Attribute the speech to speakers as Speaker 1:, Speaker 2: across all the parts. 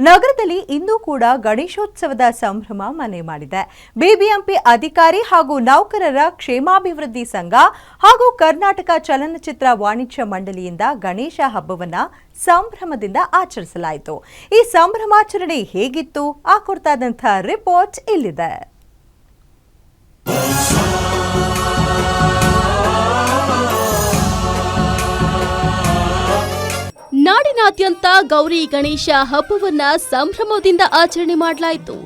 Speaker 1: ನಗರದಲ್ಲಿ ಇಂದು ಕೂಡ ಗಣೇಶೋತ್ಸವದ ಸಂಭ್ರಮ ಮನೆ ಮಾಡಿದೆ. ಬಿಬಿಎಂಪಿ ಅಧಿಕಾರಿ ಹಾಗೂ ನೌಕರರ ಕ್ಷೇಮಾಭಿವೃದ್ಧಿ ಸಂಘ ಹಾಗೂ ಕರ್ನಾಟಕ ಚಲನಚಿತ್ರ ವಾಣಿಜ್ಯ ಮಂಡಳಿಯಿಂದ ಗಣೇಶ ಹಬ್ಬವನ್ನ ಸಂಭ್ರಮದಿಂದ ಆಚರಿಸಲಾಯಿತು. ಈ ಸಂಭ್ರಮಾಚರಣೆ ಹೇಗಿತ್ತು? ಆ ಕುರಿತಾದಂಥ ರಿಪೋರ್ಟ್ ಇಲ್ಲಿದೆ.
Speaker 2: ನಾಡಿನಾದ್ಯಂತ ಗೌರಿ ಗಣೇಶ ಹಬ್ಬವನ್ನ ಸಂಭ್ರಮದಿಂದ ಆಚರಣೆ ಮಾಡಲಾಯಿತು.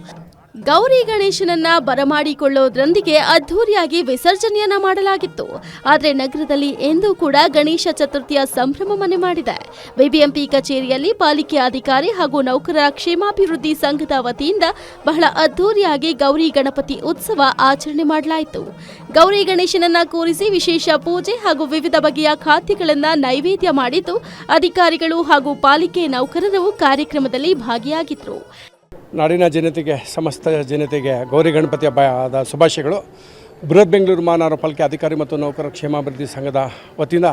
Speaker 2: ಗೌರಿ ಗಣೇಶನನ್ನ ಬರಮಾಡಿಕೊಳ್ಳೋದ್ರೊಂದಿಗೆ ಅದ್ಧೂರಿಯಾಗಿ ವಿಸರ್ಜನೆಯನ್ನ ಮಾಡಲಾಗಿತ್ತು. ಆದರೆ ನಗರದಲ್ಲಿ ಎಂದೂ ಕೂಡ ಗಣೇಶ ಚತುರ್ಥಿಯ ಸಂಭ್ರಮ ಮನೆ ಮಾಡಿದೆ. ಬಿಬಿಎಂಪಿ ಕಚೇರಿಯಲ್ಲಿ ಪಾಲಿಕೆ ಅಧಿಕಾರಿ ಹಾಗೂ ನೌಕರರ ಕ್ಷೇಮಾಭಿವೃದ್ಧಿ ಸಂಘದ ವತಿಯಿಂದ ಬಹಳ ಅದ್ಧೂರಿಯಾಗಿ ಗೌರಿ ಗಣಪತಿ ಉತ್ಸವ ಆಚರಣೆ ಮಾಡಲಾಯಿತು. ಗೌರಿ ಗಣೇಶನನ್ನ ಕೂರಿಸಿ ವಿಶೇಷ ಪೂಜೆ ಹಾಗೂ ವಿವಿಧ ಬಗೆಯ ಖಾದ್ಯಗಳನ್ನ ನೈವೇದ್ಯ ಮಾಡಿದ್ದು ಅಧಿಕಾರಿಗಳು ಹಾಗೂ ಪಾಲಿಕೆ ನೌಕರರು ಕಾರ್ಯಕ್ರಮದಲ್ಲಿ ಭಾಗಿಯಾಗಿದ್ರು.
Speaker 3: ನಾಡಿನ ಜನತೆಗೆ, ಸಮಸ್ತ ಜನತೆಗೆ ಗೌರಿ ಗಣಪತಿ ಹಬ್ಬದ ಶುಭಾಶಯಗಳು. ಬೃಹತ್ ಬೆಂಗಳೂರು ಮಹಾನಗರ ಪಾಲಿಕೆ ಅಧಿಕಾರಿ ಮತ್ತು ನೌಕರ ಕ್ಷೇಮಾಭಿವೃದ್ಧಿ ಸಂಘದ ವತಿಯಿಂದ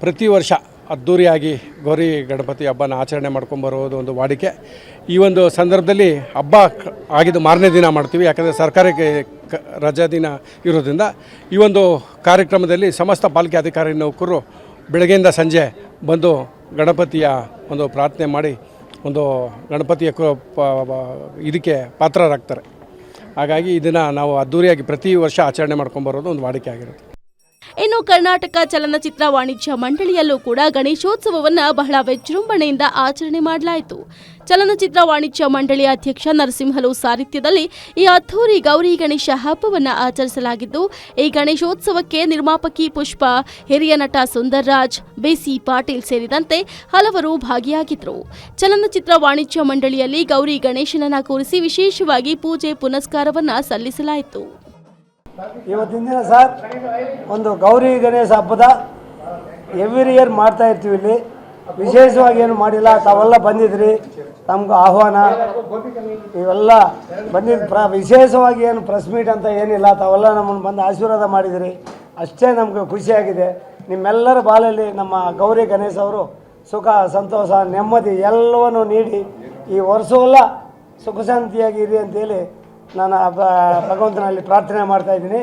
Speaker 3: ಪ್ರತಿ ವರ್ಷ ಅದ್ಧೂರಿಯಾಗಿ ಗೌರಿ ಗಣಪತಿ ಹಬ್ಬನ ಆಚರಣೆ ಮಾಡ್ಕೊಂಬರೋದು ಒಂದು ವಾಡಿಕೆ. ಈ ಒಂದು ಸಂದರ್ಭದಲ್ಲಿ ಹಬ್ಬ ಆಗಿದ್ದು ಮಾರನೇ ದಿನ ಮಾಡ್ತೀವಿ. ಯಾಕಂದರೆ ಸರ್ಕಾರಿ ಕ- ಕ- ರಜಾ ದಿನ ಇರೋದ್ರಿಂದ ಈ ಒಂದು ಕಾರ್ಯಕ್ರಮದಲ್ಲಿ ಸಮಸ್ತ ಪಾಲಿಕೆ ಅಧಿಕಾರಿ ನೌಕರರು ಬೆಳಗ್ಗೆಯಿಂದ ಸಂಜೆ ಬಂದು ಗಣಪತಿಯ ಒಂದು ಪ್ರಾರ್ಥನೆ ಮಾಡಿ ಒಂದು ಗಣಪತಿಯ ಇದಕ್ಕೆ ಪಾತ್ರರಾಗ್ತಾರೆ. ಹಾಗಾಗಿ ಇದನ್ನು ನಾವು ಅದ್ದೂರಿಯಾಗಿ ಪ್ರತಿ ವರ್ಷ ಆಚರಣೆ ಮಾಡ್ಕೊಂಬರೋದು ಒಂದು ವಾಡಿಕೆ ಆಗಿರುತ್ತೆ.
Speaker 2: ಇನ್ನು ಕರ್ನಾಟಕ ಚಲನಚಿತ್ರ ವಾಣಿಜ್ಯ ಮಂಡಳಿಯಲ್ಲೂ ಕೂಡ ಗಣೇಶೋತ್ಸವವನ್ನು ಬಹಳ ವಿಜೃಂಭಣೆಯಿಂದ ಆಚರಣೆ ಮಾಡಲಾಯಿತು. ಚಲನಚಿತ್ರ ವಾಣಿಜ್ಯ ಮಂಡಳಿ ಅಧ್ಯಕ್ಷ ನರಸಿಂಹಲು ಸಾರಿತ್ಯದಲ್ಲಿ ಈ ಅದ್ಧೂರಿ ಗೌರಿ ಗಣೇಶ ಹಬ್ಬವನ್ನು ಆಚರಿಸಲಾಗಿದ್ದು, ಈ ಗಣೇಶೋತ್ಸವಕ್ಕೆ ನಿರ್ಮಾಪಕಿ ಪುಷ್ಪ, ಹಿರಿಯ ನಟ ಸುಂದರ್ರಾಜ್, ಬಿಸಿ ಪಾಟೀಲ್ ಸೇರಿದಂತೆ ಹಲವರು ಭಾಗಿಯಾಗಿದ್ದರು ಚಲನಚಿತ್ರ ವಾಣಿಜ್ಯ ಮಂಡಳಿಯಲ್ಲಿ ಗೌರಿ ಗಣೇಶನನ್ನ ಕೂರಿಸಿ ವಿಶೇಷವಾಗಿ ಪೂಜೆ ಪುನಸ್ಕಾರವನ್ನು ಸಲ್ಲಿಸಲಾಯಿತು.
Speaker 4: ಇವತ್ತಿನ ದಿನ ಸರ್, ಒಂದು ಗೌರಿ ಗಣೇಶ ಹಬ್ಬದ ಎವ್ರಿ ಇಯರ್ ಮಾಡ್ತಾ ಇರ್ತೀವಿ ಇಲ್ಲಿ. ವಿಶೇಷವಾಗಿ ಏನು ಮಾಡಿಲ್ಲ, ತಾವೆಲ್ಲ ಬಂದಿದ್ರಿ, ತಮ್ಗೆ ಆಹ್ವಾನ. ಇವೆಲ್ಲ ಬಂದಿದ್ದು ಪ್ರ, ವಿಶೇಷವಾಗಿ ಏನು ಪ್ರೆಸ್ ಮೀಟ್ ಅಂತ ಏನಿಲ್ಲ, ತಾವೆಲ್ಲ ನಮ್ಮನ್ನು ಬಂದು ಆಶೀರ್ವಾದ ಮಾಡಿದಿರಿ. ಅಷ್ಟೇ ನಮಗೆ ಖುಷಿಯಾಗಿದೆ ನಿಮ್ಮೆಲ್ಲರ ಬಾಲಲ್ಲಿ ನಮ್ಮ ಗೌರಿ ಗಣೇಶ ಅವರು ಸುಖ, ಸಂತೋಷ, ನೆಮ್ಮದಿ ಎಲ್ಲವನ್ನು ನೀಡಿ ಈ ವರ್ಷವೆಲ್ಲ ಸುಖ ಶಾಂತಿಯಾಗಿರಿ ಅಂತೇಳಿ ನಾನು ಭಗವಂತನಲ್ಲಿ ಪ್ರಾರ್ಥನೆ ಮಾಡ್ತಾ ಇದ್ದೀನಿ.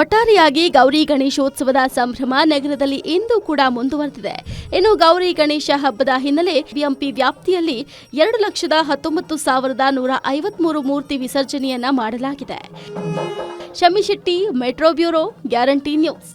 Speaker 2: ಒಟ್ಟಾರೆಯಾಗಿ ಗೌರಿ ಗಣೇಶೋತ್ಸವದ ಸಂಭ್ರಮ ನಗರದಲ್ಲಿ ಇಂದು ಕೂಡ ಮುಂದುವರೆದಿದೆ. ಇನ್ನು ಗೌರಿ ಗಣೇಶ ಹಬ್ಬದ ಹಿನ್ನೆಲೆ ಬಿಎಂಪಿ ವ್ಯಾಪ್ತಿಯಲ್ಲಿ ಎರಡು ಲಕ್ಷದ ಹತ್ತೊಂಬತ್ತು ಸಾವಿರದ ನೂರ ಐವತ್ಮೂರು ಮೂರ್ತಿ ವಿಸರ್ಜನೆಯನ್ನ ಮಾಡಲಾಗಿದೆ. Shamishetti metro bureau, guarantee news.